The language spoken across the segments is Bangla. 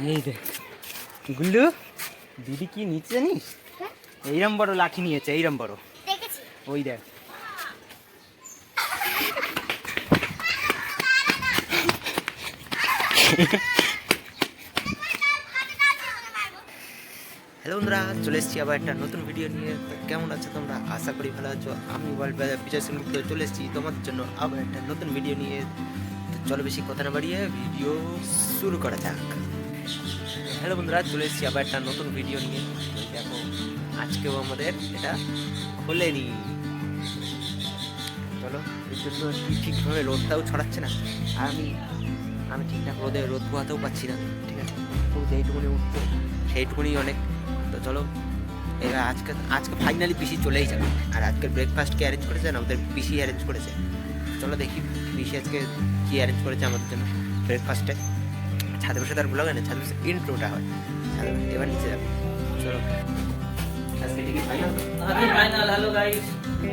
এই দেখ। গুল্লু দিদি কি নিচে জানিস এইরম বড় লাঠি নিয়েছে এইরম বড়। ওই দেখ। হ্যালো বন্ধুরা চলে এসেছি আবার একটা নতুন ভিডিও নিয়ে। কেমন আছো তোমরা? আশা করি ভালো আছো। আমি ওয়ার্ল্ড চলে এসেছি। তোমাদের জন্য আবার একটা নতুন ভিডিও নিয়ে। চলো বেশি কথা না বাড়িয়ে ভিডিও শুরু করা যাক। হ্যালো বন্ধুরা, চলে এসেছি আবার একটা নতুন ভিডিও নিয়ে। দেখো, আজকেও আমাদের এটা খোলেনি। চলো, এর জন্য ঠিকভাবে রোদটাও ছড়াচ্ছে না? আর আমি আমি ঠিকঠাক রোদে রোদ পোহাতেও পাচ্ছি না, ঠিক আছে? তো যেইটুকুনি উঠতো সেইটুকুনি অনেক। তো চলো এবার আজকে আজকে ফাইনালি পিসি চলেই যাবে। আর আজকের ব্রেকফাস্ট কে অ্যারেঞ্জ করেছে না আমাদের পিসি অ্যারেঞ্জ করেছে? চলো দেখি পিসি আজকে কী অ্যারেঞ্জ করেছে আমাদের জন্য ব্রেকফাস্টে ছাদে বসে তার ব্লগে না ছাদে বসে ইন্ট্রোটা হয়। ছাদে এবার নিচে যাবে। চলো। ফাইনাল ফাইনাল হ্যালো গাইস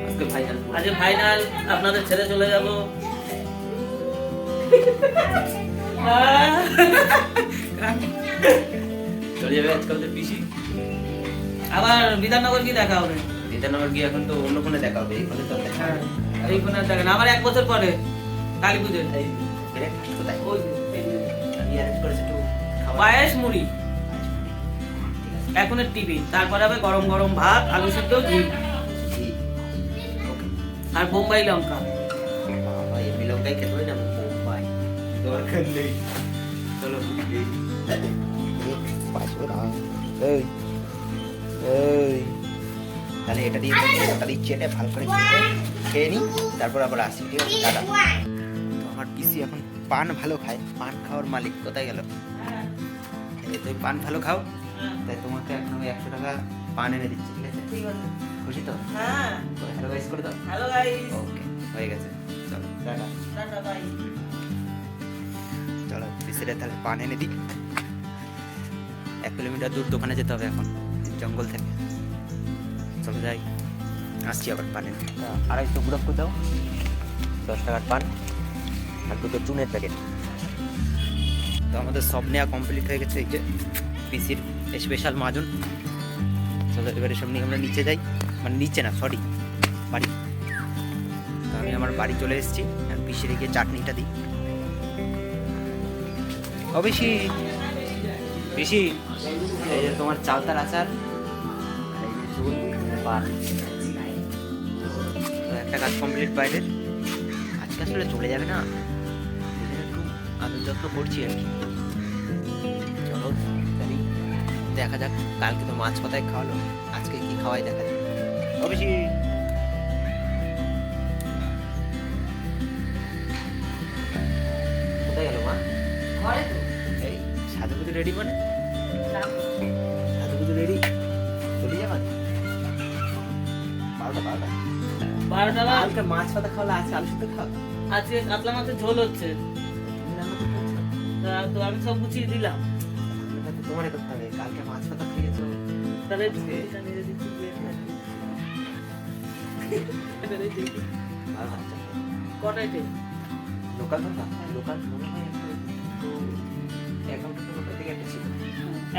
আজকে ফাইনাল আজকে ফাইনাল আপনাদের ছেড়ে চলে যাব। চলে যাবে পিসি আবার বিধাননগর কি দেখা হবে। বিধাননগর গিয়ে এখন তো অন্য ফোনে দেখা হবে এই ফোনে তো দেখা হবে এই ফোনে আর দেখা না আবার এক বছর পরে কালী পুজোর এই কোথায়? ওই করেছি একটু পায়েস মুড়ি। এখনের টিভি তারপরে হবে গরম গরম ভাত আলু সিদ্ধ ঘি আর বোম্বাই লঙ্কা এমনি লঙ্কাই খেতে হয় না, বোম্বাই। দরকার নেই। চলো, এই। এই। এই। তাহলে এটা দিয়ে ওটা দিয়ে চেটে ভালো করে খেয়ে নিই তারপর আবার আসি ঠিক আছে টাটা তো আমার পিসি এখন পান ভালো খায়। পান খাওয়ার মালিক কোথায় গেল? এই তুমি পান ভালো খাও তাই তোমাকে এখন আমি একশো টাকা পান এনে দিচ্ছি ঠিক আছে? খুশি তো? হ্যাঁ। হ্যালো গাইস করে দাও। হ্যালো গাইস ওকে হয়ে গেছে। চলো টাটা। টাটা বাই চলো পিসিরে তাহলে পান এনে দিই। এক কিলোমিটার দূর দোকানে যেতে হবে এখন জঙ্গল থেকে। চলো যাই আসছি আবার পানের আড়াইশো করে দাও দশ টাকার পান। আর দুটো চুনের প্যাকেট তো আমাদের সব নেওয়া কমপ্লিট হয়ে গেছে, এই যে পিসির স্পেশাল মাজন। চলো এবারে নিয়ে আমরা নিচে যাই। মানে নিচে না সরি বাড়ি। তো আমি আমার বাড়ি চলে এসেছি, আর পিসির গিয়ে চাটনিটা দিই। ও পিসি এই যে তোমার চালতার আচার। একটা কাজ কমপ্লিট বাইরের। আজকে আসলে চলে যাবে না? যত্ন করছি আর কি। চলো তাহলে দেখা যাক কালকে তো মাছ কোথায় খাওয়ালো আজকে কি খাওয়াই দেখা যাক। অবশ্যই কোথায় গেল মা? ঘরে তো। এই সাজু পুজো রেডি মানে? সাজু পুজো রেডি চলে যাবেন বারোটা বারোটা। বারোটা কালকে মাছ পাতা খাওয়ালে আজকে আলু শুদ্ধ খাওয়া? আজকে কাতলা মাছের ঝোল হচ্ছে। তা তো আমি সব গুছিয়ে দিলাম। তো তোমারই করতে হবে কালকে মাছ পাতা খেয়েছো তাহলে লোকাল লোকাল মনে হয় থেকে একটা ছিল।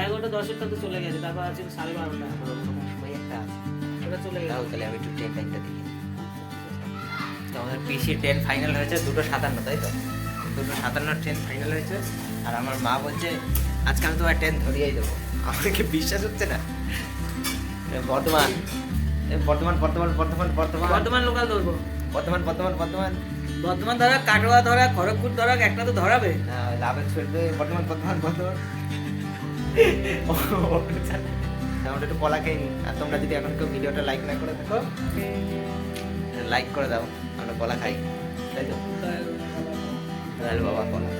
এগারোটা দশেরটা তো চলে গেছে তারপর আছে সাড়ে বারোটা। ওরকম সময় একটা আছে। ওটা চলে গেছে। তাহলে আমি একটু ট্রেন টাইমটা দেখি। তো আমাদের পিসি ট্রেন ফাইনাল হয়েছে দুটো সাতান্ন তাই তো? দুটো সাতান্ন ট্রেন ফাইনাল হয়েছে। আর আমার মা বলছে আজকে আমি তোমার ট্রেন ধরিয়েই দেবো। আমার কি বিশ্বাস হচ্ছে না। এ বর্তমান বর্তমান বর্তমান বর্তমান বর্তমান বর্ধমান। লোকাল ধরবো। বর্তমান বর্তমান বর্তমান বর্ধমান ধরা কাটোয়া ধরা খড়গপুর ধরা একটা তো ধরাবে। না, লাভ এক্সপ্রেস বর্তমান বর্তমান বর্তমান আমরা একটু কলা খেয়ে আর তোমরা যদি এখন কেউ ভিডিওটা লাইক না করে থাকো লাইক করে দাও আমরা কলা খাই। তাই তো? বাবা কলা।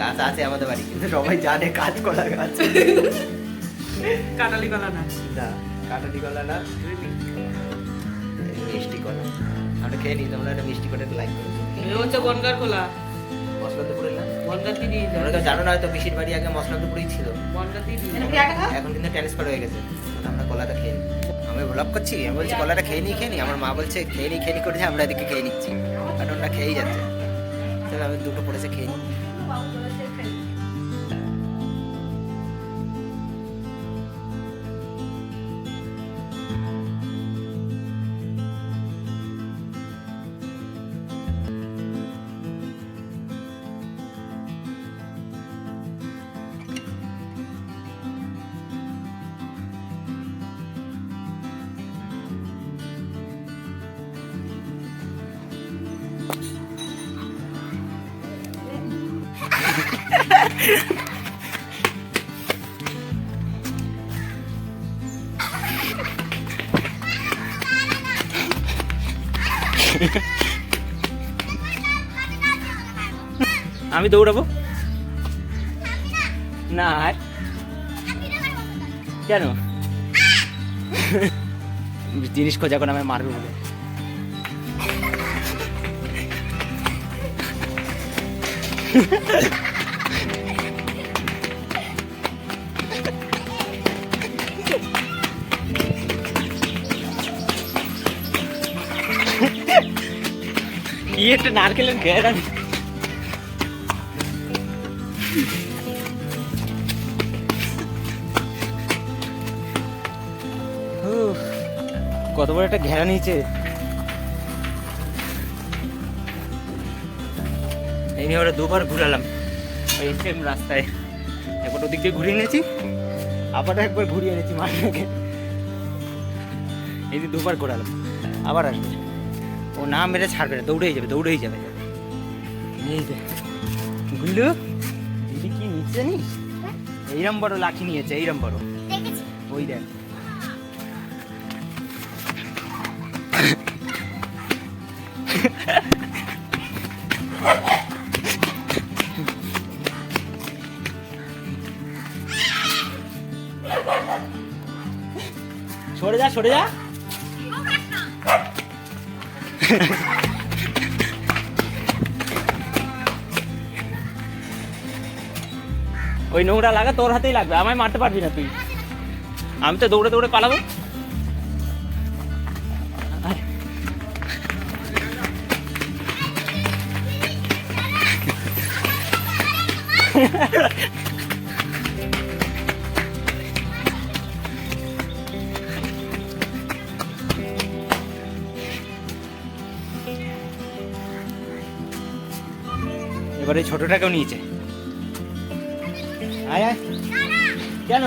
গাছ আছে আমাদের বাড়ি কিন্তু সবাই জানে কাজ কলা গাছ। কাটালি কলা না না কাটালি কলা। না মিষ্টি কলা। আমরা খেয়ে নিই তোমরা একটা মিষ্টি করে লাইক করে। হচ্ছে বনগার কলা। মশলা তো না? তোমরা কেউ জানো না হয়তো পিসির বাড়ি আগে মশলা তো ছিল। এখন কিন্তু ট্রান্সফার হয়ে গেছে। আমরা কলাটা খেয়ে নিই। আমি ব্লগ করছি আমি বলছি কলাটা খেয়ে নিই খেয়ে নিই। আমার মা বলছে খেয়ে নিই খেয়ে নিই করেছে আমরা এদিকে খেয়ে নিচ্ছি। কারণ খেয়েই যাচ্ছে। তাহলে আমি দুটো পড়েছে খেয়ে আমি দৌড়াবো? না আর? কেন? জিনিস খোঁজা করে আমায় মারবে বলে। Ha ha ha! একটা নারকেলের ঘেরা কত বড় একটা ঘেরা নিয়েছে। এই নিয়ে ওরা দুবার ঘুরালাম। ওই সেম রাস্তায়। একবার ওদিক দিয়ে ঘুরিয়ে এনেছি, আবার একবার ঘুরিয়ে এনেছি মাঠটাকে এই দুবার ঘোরালাম। আবার আসবে। ও না মেরে ছাড়বে না দৌড়েই যাবে দৌড়েই যাবে। এই যে দিদি কি নিচ্ছে জানিস? এইরম বড় লাঠি নিয়েছে এইরম বড়। ওই দেখ। সরে যা সরে যা। ওই নোংরা লাগা তোর হাতেই লাগবে, আমায় মারতে পারবি না তুই আমি তো দৌড়ে দৌড়ে পালাবো আয়। এবারে ছোটটাকেও নিয়েছে। আয় আয়। কেন?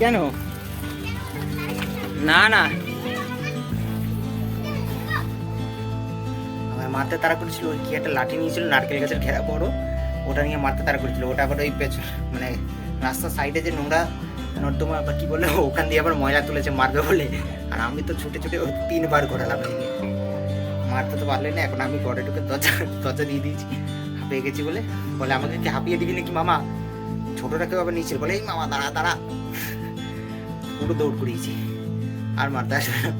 কেন? না না। আমার মারতে তারা করেছিল, ওই কি একটা লাঠি নিয়েছিল, নারকেল গাছের ঘেরা বড়, ওটা নিয়ে মারতে তারা করেছিল। ওটা আবার ওই পেছন মানে রাস্তার সাইডে যে নোংরা নর্দমা বা কি বলে, ওখান দিয়ে আবার ময়লা তুলেছে মারবে বলে। আর আমি তো ছুটে ছুটে তিনবার ঘোরালাম নিয়ে মারতে তো পারলে না এখন আমি ঘরে ঢুকে দরজা দরজা দিয়ে দিয়েছি, হাঁপিয়ে গেছি বলে। বলে, আমাকে কি হাঁপিয়ে দিবি নাকি মামা? ছোটটাকেও আবার নিচে বলে, এই মামা, দাঁড়া দাঁড়া। পুরো দৌড় করিয়েছি, আর মারতে আসবে না।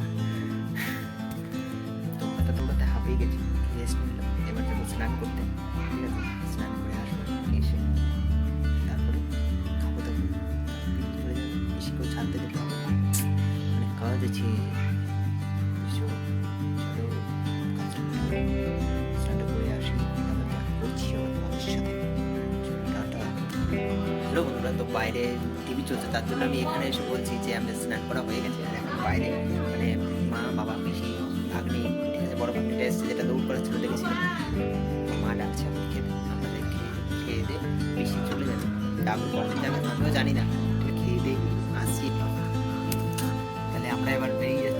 দৌড়াতে স্নানটা করে আসি তারপর করছি আবার তোমাদের টাটা হ্যালো বন্ধুরা, তো বাইরে টিভি চলছে, তার জন্য আমি এখানে এসে বলছি যে আমি স্নান করা হয়ে গেছে। আর এখন বাইরে মানে মা, বাবা, পিসি, ভাগ্নি, ঠিক আছে, বড় ভাগ্নিটা এসছে, যেটা দৌড় করেছিল দেখেছিলাম তো মা ডাকছে আমি খেতে আমাদের খেয়ে দিয়ে পিসি চলে যাবে। ডাকবে কখন যাবে? আমিও জানি না। খেয়ে দিয়ে আসছি। তাহলে আমরা এবার বেরিয়ে